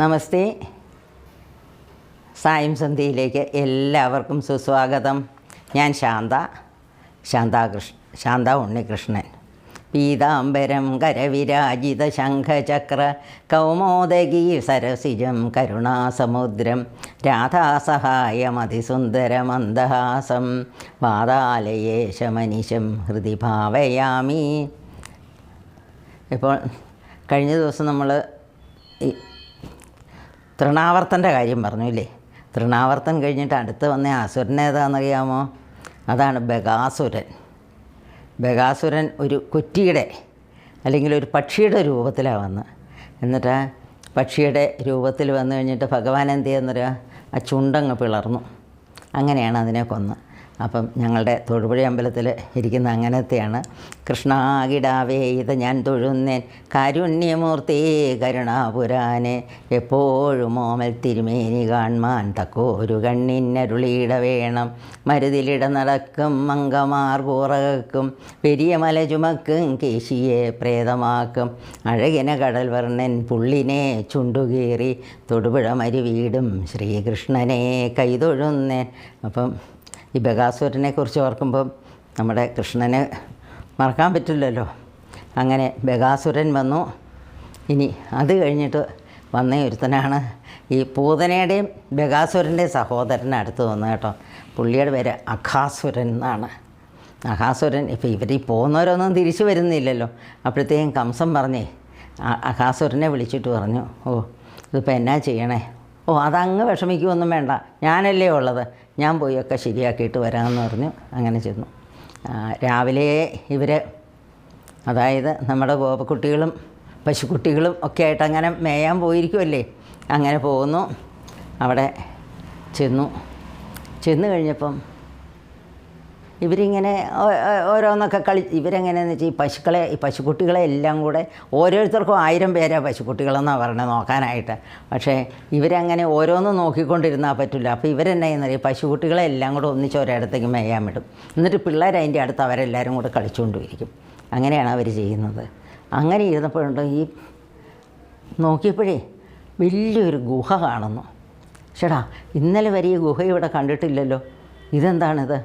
നമസ്തേ. സായം സന്ധ്യയിലേക്ക് എല്ലാവർക്കും സുസ്വാഗതം. ഞാൻ ശാന്ത ശാന്താകൃഷ്ണ ശാന്ത ഉണ്ണികൃഷ്ണൻ. പീതാംബരം കരവിരാജിത ശംഖചക്ര കൗമോദകി സരസിജം കരുണാസമുദ്രം രാധാസഹായമതിസുന്ദരമന്ദഹാസം വാതാലയേശമനിശം ഹൃദി ഭാവയാമി ഇപ്പോൾ കഴിഞ്ഞ ദിവസം നമ്മൾ തൃണാവർത്തന്റെ കാര്യം പറഞ്ഞു ഇല്ലേ? തൃണാവർത്തൻ കഴിഞ്ഞിട്ട് അടുത്ത് വന്ന അസുരൻ ഏതാണെന്നറിയാമോ അതാണ് ബഗാസുരൻ. ബഗാസുരൻ ഒരു കുറ്റിയുടെ അല്ലെങ്കിൽ ഒരു പക്ഷിയുടെ രൂപത്തിലാണ് വന്ന്. എന്നിട്ട് പക്ഷിയുടെ രൂപത്തിൽ വന്നു കഴിഞ്ഞിട്ട് ഭഗവാൻ എന്ത് ചെയ്യുന്നൊരു ആ ചുണ്ടങ്ങ് പിളർന്നു. അങ്ങനെയാണ് അതിനെ കൊന്ന്. അപ്പം ഞങ്ങളുടെ തൊടുപുഴ അമ്പലത്തിൽ ഇരിക്കുന്ന അങ്ങനത്തെയാണ്. കൃഷ്ണാകിടാവേ ഇത് ഞാൻ തൊഴുന്നേൻ. കാരുണ്യമൂർത്തി കരുണാപുരാനെ എപ്പോഴും ഓമൽ തിരുമേനി കാൺമാൻ തക്കോരു കണ്ണിന്നരുളിയിട വേണം. മരുതിലിട നടക്കും മങ്കമാർ കൂറകക്കും പെരിയ മല ചുമക്കും കേശിയെ പ്രേതമാക്കും. അഴകിന കടൽ വർണൻ പുള്ളിനെ ചുണ്ടുകീറി തൊടുപുഴ മരുവീടും ശ്രീകൃഷ്ണനെ കൈതൊഴുന്നേൻ. അപ്പം ഈ ബഗാസുരനെ കുറിച്ച് ഓർക്കുമ്പം നമ്മുടെ കൃഷ്ണനെ മറക്കാൻ പറ്റില്ലല്ലോ. അങ്ങനെ ബഗാസുരൻ വന്നു. ഇനി അത് കഴിഞ്ഞിട്ട് വന്ന ഒരുത്തനാണ് ഈ പൂതനയുടെയും ബഗാസുരന്റെയും സഹോദരന്റെ അടുത്ത് വന്നു കേട്ടോ. പുള്ളിയുടെ പേര് അഖാസുരൻ എന്നാണ്. അഖാസുരൻ ഇപ്പോൾ ഇവർ ഈ പോകുന്നവരൊന്നും തിരിച്ചു വരുന്നില്ലല്ലോ. അപ്പോഴത്തേക്കും കംസം പറഞ്ഞേ അഖാസുരനെ വിളിച്ചിട്ട് പറഞ്ഞു. ഓ ഇതിപ്പോൾ എന്നാ ചെയ്യണേ? ഓ അതങ്ങ് വിഷമിക്കുമൊന്നും വേണ്ട. ഞാനല്ലേ ഉള്ളത്. ഞാൻ പോയി ഒക്കെ ശരിയാക്കിയിട്ട് വരാമെന്ന് പറഞ്ഞു. അങ്ങനെ ചെന്നു. രാവിലെ ഇവർ അതായത് നമ്മുടെ ഗോപക്കുട്ടികളും പശുക്കുട്ടികളും ഒക്കെ ആയിട്ട് അങ്ങനെ മേയാൻ പോയിരിക്കുമല്ലേ അങ്ങനെ പോകുന്നു. അവിടെ ചെന്നു. ചെന്ന് കഴിഞ്ഞപ്പം ഇവരിങ്ങനെ ഓരോന്നൊക്കെ കളി ഇവരെങ്ങനെയാണെന്ന് വെച്ചാൽ ഈ പശുക്കളെ ഈ പശുക്കുട്ടികളെ എല്ലാം കൂടെ ഓരോരുത്തർക്കും ആയിരം പേരാ പശുക്കുട്ടികളെന്നാണ് പറഞ്ഞത് നോക്കാനായിട്ട്. പക്ഷേ ഇവരങ്ങനെ ഓരോന്നും നോക്കിക്കൊണ്ടിരുന്നാൽ പറ്റില്ല അപ്പോൾ ഇവരെന്നാ ചെയ്യുന്നത്? ഈ പശുക്കുട്ടികളെ എല്ലാം കൂടെ ഒന്നിച്ച് ഒരിടത്തേക്ക് മേയാൻ വിടും. എന്നിട്ട് പിള്ളേർ അതിന്റെ അടുത്ത് അവരെല്ലാവരും കൂടെ കളിച്ചുകൊണ്ടിരിക്കും അങ്ങനെയാണ് അവർ ചെയ്യുന്നത്. അങ്ങനെ ഇരുന്നപ്പോഴുണ്ട് ഈ നോക്കിയപ്പോഴേ വലിയൊരു ഗുഹ കാണുന്നു. ചേടാ ഇന്നലെ വരെ ഈ ഗുഹ ഇവിടെ കണ്ടിട്ടില്ലല്ലോ. ഇതെന്താണിത്?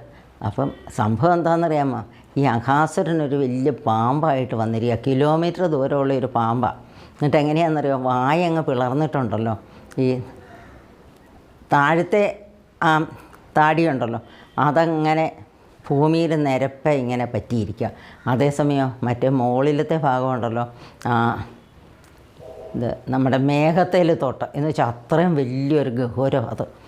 അപ്പം സംഭവം എന്താണെന്നറിയാമോ? ഈ അഖാസുരനൊരു വലിയ പാമ്പായിട്ട് വന്നിരിക്കുക കിലോമീറ്റർ ദൂരമുള്ള ഒരു പാമ്പാണ് എന്നിട്ട് എങ്ങനെയാണെന്നറിയോ? വായങ്ങ് പിളർന്നിട്ടുണ്ടല്ലോ. ഈ താഴത്തെ ആ താടിയുണ്ടല്ലോ. അതങ്ങനെ ഭൂമിയിൽ നിരപ്പ ഇങ്ങനെ പറ്റിയിരിക്കുക. അതേസമയം മറ്റേ മുകളിലത്തെ ഭാഗമുണ്ടല്ലോ. ആ ഇത് നമ്മുടെ മേഘത്തേൽ തോട്ടം. എന്ന് വെച്ചാൽ അത്രയും വലിയൊരു ഗഹൂരം അത്.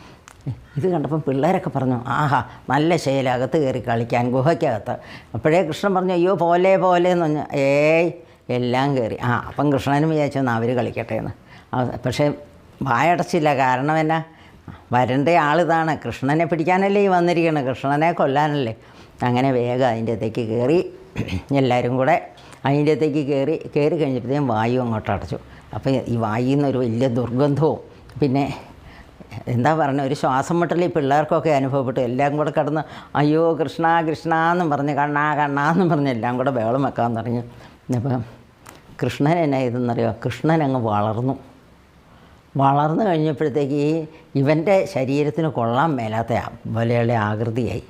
ഇത് കണ്ടപ്പം പിള്ളേരൊക്കെ പറഞ്ഞു ആഹാ നല്ല ശൈലം അകത്ത് കയറി കളിക്കാൻ ഗുഹയ്ക്കകത്ത്. അപ്പോഴേ കൃഷ്ണൻ പറഞ്ഞു അയ്യോ പോലെ പോലെ എന്ന് പറഞ്ഞു. ഏയ് എല്ലാം കയറി. ആ അപ്പം കൃഷ്ണനും വിചാരിച്ചു എന്നാൽ അവർ കളിക്കട്ടെ എന്ന്. പക്ഷേ വായടച്ചില്ല. കാരണം എന്നാ? വരേണ്ട ആളിതാണ്. കൃഷ്ണനെ പിടിക്കാനല്ലേ ഈ വന്നിരിക്കുന്നത് കൃഷ്ണനെ കൊല്ലാനല്ലേ. അങ്ങനെ വേഗം അതിന്റെ അകത്തേക്ക് കയറി എല്ലാവരും കൂടെ അതിന്റെ അകത്തേക്ക് കയറി കയറി കഴിഞ്ഞപ്പോഴത്തേക്കും വായു അങ്ങോട്ട് അടച്ചു. അപ്പോൾ ഈ വായിൽ നിന്നൊരു വലിയ ദുർഗന്ധവും പിന്നെ എന്താ പറഞ്ഞ ഒരു ശ്വാസം മുട്ടൽ ഈ പിള്ളേർക്കൊക്കെ അനുഭവപ്പെട്ടു. എല്ലാം കൂടെ കിടന്ന് അയ്യോ കൃഷ്ണ കൃഷ്ണ എന്നും പറഞ്ഞ് കണ്ണാ കണ്ണാ എന്നും പറഞ്ഞ് എല്ലാം കൂടെ ബഹളം വെക്കാൻ തുടങ്ങി. അപ്പം കൃഷ്ണൻ എന്നാ ഇതെന്നറിയോ? കൃഷ്ണൻ അങ്ങ് വളർന്നു. വളർന്നു കഴിഞ്ഞപ്പോഴത്തേക്ക് ഈ ഇവന്റെ ശരീരത്തിന് കൊള്ളാൻ മേലാത്ത പോലെയുള്ള ആകൃതിയായി.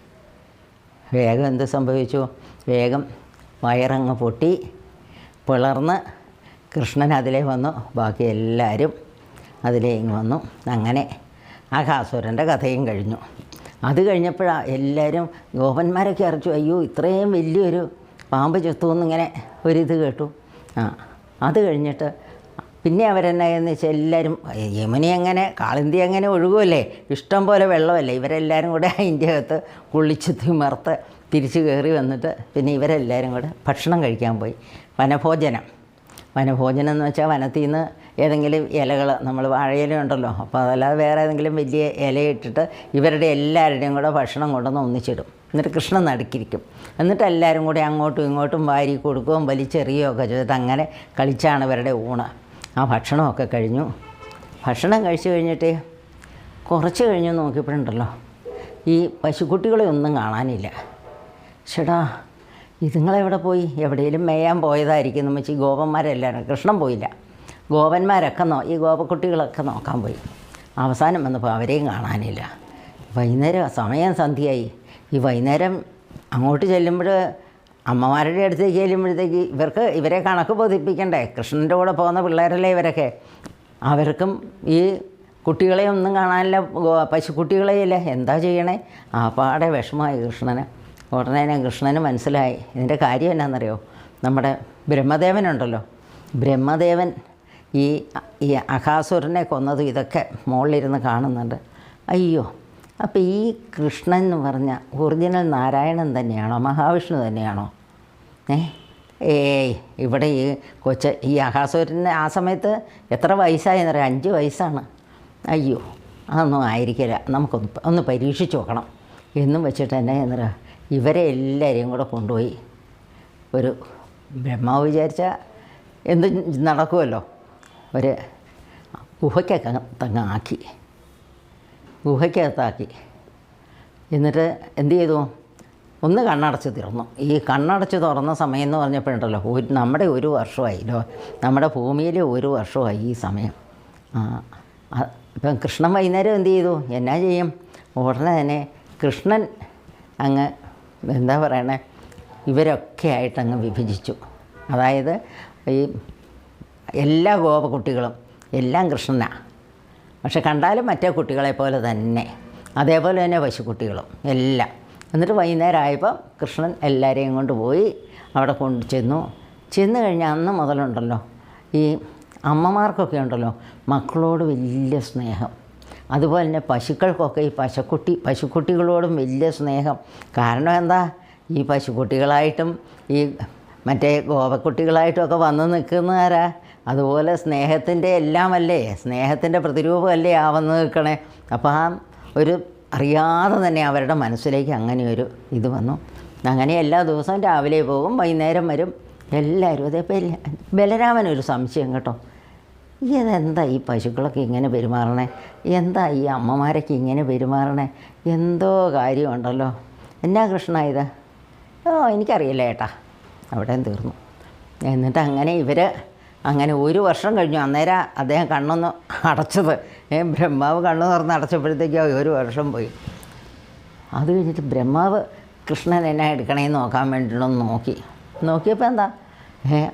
വേഗം എന്ത് സംഭവിച്ചു? വേഗം വയറങ്ങ് പൊട്ടി. പിളർന്ന് കൃഷ്ണൻ അതിലേ വന്നു. ബാക്കി എല്ലാവരും അതിലേ ഇങ്ങ് വന്നു. അങ്ങനെ ആ കാസുരന്റെ കഥയും കഴിഞ്ഞു. അത് കഴിഞ്ഞപ്പോഴാണ് എല്ലാവരും ഗോപന്മാരൊക്കെ അറിച്ചു അയ്യോ ഇത്രയും വലിയൊരു പാമ്പ് ചെത്തുമെന്നിങ്ങനെ ഒരിത് കേട്ടു. ആ അത് കഴിഞ്ഞിട്ട് പിന്നെ അവരെന്നായെന്ന് വെച്ചാൽ എല്ലാവരും യമുനി അങ്ങനെ കാളിന്തി അങ്ങനെ ഒഴുകുമല്ലേ ഇഷ്ടം പോലെ വെള്ളമല്ലേ? ഇവരെല്ലാവരും കൂടെ അതിന്റെ അകത്ത് കുളിച്ച് തിമർത്ത് തിരിച്ച് കയറി വന്നിട്ട് പിന്നെ ഇവരെല്ലാവരും കൂടെ ഭക്ഷണം കഴിക്കാൻ പോയി. വനഭോജനം. വനഭോജനം എന്ന് വെച്ചാൽ വനത്തിൽ നിന്ന് ഏതെങ്കിലും ഇലകൾ നമ്മൾ വാഴയില ഉണ്ടല്ലോ അപ്പോൾ അതല്ലാതെ വേറെ ഏതെങ്കിലും വലിയ ഇലയിട്ടിട്ട് ഇവരുടെ എല്ലാവരുടെയും കൂടെ ഭക്ഷണം കൊണ്ടുവന്ന് ഒന്നിച്ചിടും. എന്നിട്ട് കൃഷ്ണൻ നടുക്കിരിക്കും. എന്നിട്ട് എല്ലാവരും കൂടി അങ്ങോട്ടും ഇങ്ങോട്ടും വാരി കൊടുക്കുകയും വലിച്ചെറിയുകയും ഒക്കെ ചെയ്തിട്ട് അങ്ങനെ കളിച്ചാണ് ഇവരുടെ ഊണ്. ആ ഭക്ഷണമൊക്കെ കഴിഞ്ഞു. ഭക്ഷണം കഴിച്ചു കഴിഞ്ഞിട്ട് കുറച്ച് കഴിഞ്ഞ് നോക്കിയപ്പോഴുണ്ടല്ലോ ഈ പശുക്കുട്ടികളെ ഒന്നും കാണാനില്ല. ചേടാ ഇതുങ്ങളെവിടെ പോയി? എവിടെയെങ്കിലും മേയാൻ പോയതായിരിക്കും. നമ്മച്ചി ഗോപന്മാരെല്ലാവരും കൃഷ്ണൻ പോയില്ല. ഗോപന്മാരൊക്കെ നോ ഈ ഗോപക്കുട്ടികളൊക്കെ നോക്കാൻ പോയി. അവസാനം വന്നപ്പോൾ അവരെയും കാണാനില്ല. വൈകുന്നേരം സമയം സന്ധ്യയായി. ഈ വൈകുന്നേരം അങ്ങോട്ട് ചെല്ലുമ്പോൾ അമ്മമാരുടെ അടുത്തേക്ക് ചെല്ലുമ്പോഴത്തേക്ക് ഇവർക്ക് ഇവരെ കണക്ക് ബോധിപ്പിക്കണ്ടേ? കൃഷ്ണന്റെ കൂടെ പോകുന്ന പിള്ളേരല്ലേ ഇവരൊക്കെ? അവർക്കും ഈ കുട്ടികളെ ഒന്നും കാണാനില്ല. പശുക്കുട്ടികളെയില്ല? എന്താ ചെയ്യണേ? ആ പാടെ വിഷമമായി കൃഷ്ണന്. ഉടനെ കൃഷ്ണന് മനസ്സിലായി. ഇതിന്റെ കാര്യം എന്നാണെന്നറിയോ നമ്മുടെ ബ്രഹ്മദേവനുണ്ടല്ലോ. ബ്രഹ്മദേവൻ ഈ ഈ അഹാസുരനെ കൊന്നതും ഇതൊക്കെ മുകളിലിരുന്ന് കാണുന്നുണ്ട്. അയ്യോ അപ്പോൾ ഈ കൃഷ്ണൻ എന്ന് പറഞ്ഞ ഒറിജിനൽ നാരായണൻ തന്നെയാണോ? മഹാവിഷ്ണു തന്നെയാണോ? ഏ ഏയ് ഇവിടെ ഈ കൊച്ച ഈ അഹാസുരന് ആ സമയത്ത് എത്ര വയസ്സായെന്ന് പറയാം അഞ്ച് വയസ്സാണ്. അയ്യോ അതൊന്നും ആയിരിക്കില്ല. നമുക്കൊന്ന് ഒന്ന് പരീക്ഷിച്ച് നോക്കണം. എന്നും വെച്ചിട്ട് തന്നെ എന്ന് പറയാം ഇവരെ എല്ലാവരെയും കൂടെ കൊണ്ടുപോയി ഒരു ബ്രഹ്മാവ് വിചാരിച്ച എന്ത് നടക്കുമല്ലോ ഒരു ഗുഹയ്ക്കൊക്കെ തങ്ങ ആക്കി ഗുഹയ്ക്കകത്താക്കി. എന്നിട്ട് എന്ത് ചെയ്തു? ഒന്ന് കണ്ണടച്ച് തീർന്നു. ഈ കണ്ണടച്ച് തുറന്ന സമയം എന്ന് പറഞ്ഞപ്പോഴുണ്ടല്ലോ ഒരു നമ്മുടെ ഒരു വർഷമായില്ലോ നമ്മുടെ ഭൂമിയിൽ ഒരു വർഷമായി ഈ സമയം. ഇപ്പം കൃഷ്ണൻ വൈകുന്നേരം എന്ത് ചെയ്തു? എന്നാ ചെയ്യും? ഉടനെ തന്നെ കൃഷ്ണൻ അങ്ങ് എന്താ പറയണേ? ഇവരൊക്കെ ആയിട്ടങ്ങ് വിഭജിച്ചു. അതായത് ഈ എല്ലാ ഗോപകുട്ടികളും എല്ലാം കൃഷ്ണനാണ് പക്ഷെ കണ്ടാലും മറ്റേ കുട്ടികളെ പോലെ തന്നെ. അതേപോലെ തന്നെ പശുക്കുട്ടികളും എല്ലാം. എന്നിട്ട് വൈകുന്നേരം ആയപ്പോൾ കൃഷ്ണൻ എല്ലാവരെയും കൊണ്ട് പോയി അവിടെ കൊണ്ട് ചെന്നു. ചെന്ന് കഴിഞ്ഞാൽ അന്ന് മുതലുണ്ടല്ലോ ഈ അമ്മമാർക്കൊക്കെ ഉണ്ടല്ലോ മക്കളോട് വലിയ സ്നേഹം. അതുപോലെ തന്നെ പശുക്കൾക്കൊക്കെ ഈ പശുക്കുട്ടി പശുക്കുട്ടികളോടും വലിയ സ്നേഹം. കാരണം എന്താ? ഈ പശുക്കുട്ടികളായിട്ടും ഈ മറ്റേ ഗോപക്കുട്ടികളായിട്ടും ഒക്കെ വന്ന് നിൽക്കുന്നവരാ അതുപോലെ സ്നേഹത്തിന്റെ എല്ലാമല്ലേ? സ്നേഹത്തിന്റെ പ്രതിരൂപമല്ലേ ആ വന്ന് നിൽക്കണേ? അപ്പോൾ ആ ഒരു അറിയാതെ തന്നെ അവരുടെ മനസ്സിലേക്ക് അങ്ങനെ ഒരു ഇത് വന്നു. അങ്ങനെ എല്ലാ ദിവസവും രാവിലെ പോകും വൈകുന്നേരം വരും. എല്ലാവരും അതേ ബല ബലരാമനൊരു സംശയം കേട്ടോ. ഇതെന്താ ഈ പശുക്കളൊക്കെ ഇങ്ങനെ പെരുമാറണേ? എന്താ ഈ അമ്മമാരൊക്കെ ഇങ്ങനെ പെരുമാറണേ? എന്തോ കാര്യമുണ്ടല്ലോ. എന്നാ കൃഷ്ണ ഇത്? ഓ എനിക്കറിയില്ല ഏട്ടാ. അവിടെ തീർന്നു. എന്നിട്ട് അങ്ങനെ ഇവർ അങ്ങനെ ഒരു വർഷം കഴിഞ്ഞു. അന്നേരം അദ്ദേഹം കണ്ണൊന്ന് അടച്ചത്. ബ്രഹ്മാവ് കണ്ണു തുറന്ന് അടച്ചപ്പോഴത്തേക്കും ഒരു വർഷം പോയി. അത് കഴിഞ്ഞിട്ട് ബ്രഹ്മാവ് കൃഷ്ണൻ എന്നാ എടുക്കണേന്ന് നോക്കാൻ വേണ്ടിയിട്ടൊന്ന് നോക്കി. നോക്കിയപ്പോൾ എന്താ?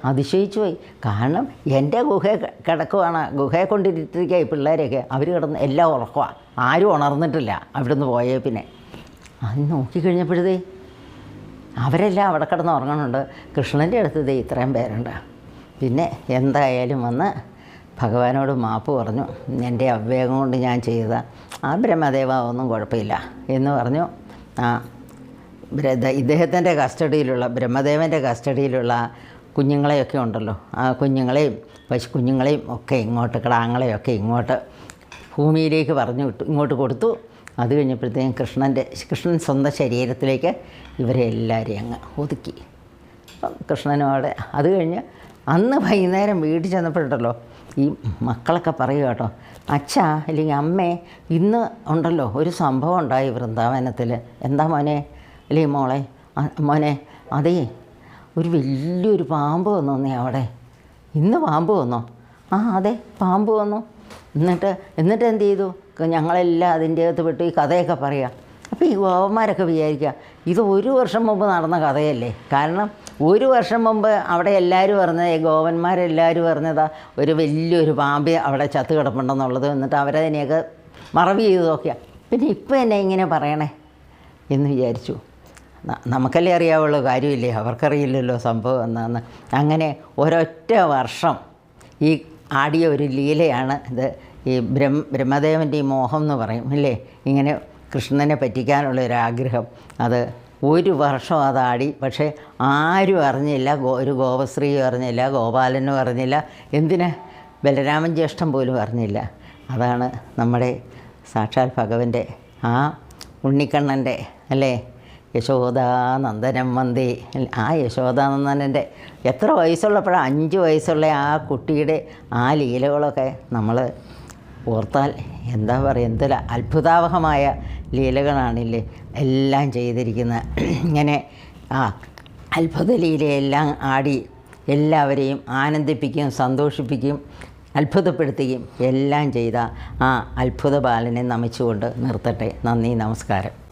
അതിശയിച്ചു പോയി. കാരണം എന്റെ ഗുഹയെ ക- കിടക്കുവാണ്. ഗുഹയെ കൊണ്ടിരിക്കുക ഈ പിള്ളേരെയൊക്കെ. അവർ കിടന്ന് എല്ലാം ഉറക്കുവാ. ആരും ഉണർന്നിട്ടില്ല അവിടുന്ന് പോയേ പിന്നെ. അത് നോക്കിക്കഴിഞ്ഞപ്പോഴത്തേ അവരെല്ലാം അവിടെ കിടന്ന് ഉറങ്ങണുണ്ട്. കൃഷ്ണന്റെ അടുത്ത് ദേ ഇത്രയും പേരുണ്ട്. പിന്നെ എന്തായാലും വന്ന് ഭഗവാനോട് മാപ്പ് പറഞ്ഞു. എന്റെ അവിവേകം കൊണ്ട് ഞാൻ ചെയ്ത ആ ബ്രഹ്മദേവ ഒന്നും കുഴപ്പമില്ല. എന്ന് പറഞ്ഞു. ആ ഇദ്ദേഹത്തിന്റെ കസ്റ്റഡിയിലുള്ള ബ്രഹ്മദേവന്റെ കസ്റ്റഡിയിലുള്ള കുഞ്ഞുങ്ങളെയൊക്കെ ഉണ്ടല്ലോ. ആ കുഞ്ഞുങ്ങളെയും പശു കുഞ്ഞുങ്ങളെയും ഒക്കെ ഇങ്ങോട്ട് കിടാങ്ങളെയൊക്കെ ഇങ്ങോട്ട് ഭൂമിയിലേക്ക് പറഞ്ഞു വിട്ടു ഇങ്ങോട്ട് കൊടുത്തു. അത് കഴിഞ്ഞപ്പോഴത്തേക്കും കൃഷ്ണന്റെ കൃഷ്ണൻ സ്വന്തം ശരീരത്തിലേക്ക് ഇവരെ എല്ലാവരെയും അങ്ങ് ഒതുക്കി. കൃഷ്ണനോടെ അത് കഴിഞ്ഞ് അന്ന് വൈകുന്നേരം വീട്ടിൽ ചെന്നപ്പോഴുണ്ടല്ലോ ഈ മക്കളൊക്കെ പറയുക കേട്ടോ അച്ഛാ അല്ലെങ്കിൽ അമ്മേ ഇന്ന് ഉണ്ടല്ലോ ഒരു സംഭവം ഉണ്ടായി വൃന്ദാവനത്തിൽ. എന്താ മോനെ? അല്ലെങ്കിൽ മോളെ? മോനെ അതേ ഒരു വലിയൊരു പാമ്പ് വന്നു അവിടെ. ഇന്ന് പാമ്പ് വന്നോ? ആ അതെ പാമ്പ് വന്നു. എന്നിട്ട് എന്നിട്ട് എന്ത് ചെയ്തു? ഞങ്ങളെല്ലാം അതിന്റെ അകത്ത് വിട്ടു ഈ കഥയൊക്കെ പറയുക. അപ്പോൾ ഈ ഗോവന്മാരൊക്കെ വിചാരിക്കുക ഇത് ഒരു വർഷം മുമ്പ് നടന്ന കഥയല്ലേ? കാരണം ഒരു വർഷം മുമ്പ് അവിടെ എല്ലാവരും പറഞ്ഞത് ഗോവന്മാരെല്ലാവരും പറഞ്ഞതാ ഒരു വലിയൊരു പാമ്പ് അവിടെ ചത്തു കിടപ്പുണ്ടെന്നുള്ളത്. എന്നിട്ട് അവരതിനെയൊക്കെ മറവി ചെയ്ത് നോക്കിയാൽ പിന്നെ ഇപ്പം എന്നെ ഇങ്ങനെ പറയണേ എന്ന് വിചാരിച്ചു. നമുക്കല്ലേ അറിയാവുള്ളൂ കാര്യമില്ലേ അവർക്കറിയില്ലല്ലോ സംഭവം എന്നാന്ന് അങ്ങനെ ഒരൊറ്റ വർഷം ഈ ആടിയ ഒരു ലീലയാണ് ഇത്. ഈ ബ്രഹ്മ ബ്രഹ്മദേവന്റെ ഈ മോഹം എന്ന് പറയും അല്ലേ? ഇങ്ങനെ കൃഷ്ണനെ പറ്റിക്കാനുള്ള ഒരു ആഗ്രഹം. അത് ഒരു വർഷം അതാടി. പക്ഷേ ആരും അറിഞ്ഞില്ല. ഒരു ഗോപശ്രീയും അറിഞ്ഞില്ല. ഗോപാലനും അറിഞ്ഞില്ല. എന്തിന്? ബലരാമൻ ജ്യേഷ്ഠൻ പോലും അറിഞ്ഞില്ല. അതാണ് നമ്മുടെ സാക്ഷാൽ ഭഗവന്റെ ആ ഉണ്ണിക്കണ്ണന്റെ അല്ലേ? യശോദാനന്ദനം വന്ദേ. ആ യശോദാനന്ദനന്റെ എത്ര വയസ്സുള്ളപ്പോഴാണ് അഞ്ച് വയസ്സുള്ള ആ കുട്ടിയുടെ ആ ലീലകളൊക്കെ നമ്മൾ ഓർത്താൽ എന്താ പറയുക എന്തൊരു അത്ഭുതാവഹമായ ലീലകളാണില്ലേ എല്ലാം ചെയ്തിരിക്കുന്നത്. ഇങ്ങനെ ആ അത്ഭുത ലീലയെല്ലാം ആടി എല്ലാവരെയും ആനന്ദിപ്പിക്കുകയും സന്തോഷിപ്പിക്കുകയും അത്ഭുതപ്പെടുത്തുകയും എല്ലാം ചെയ്ത ആ അത്ഭുത ബാലനെ നമിച്ചുകൊണ്ട് നിർത്തട്ടെ. നന്ദി നമസ്കാരം.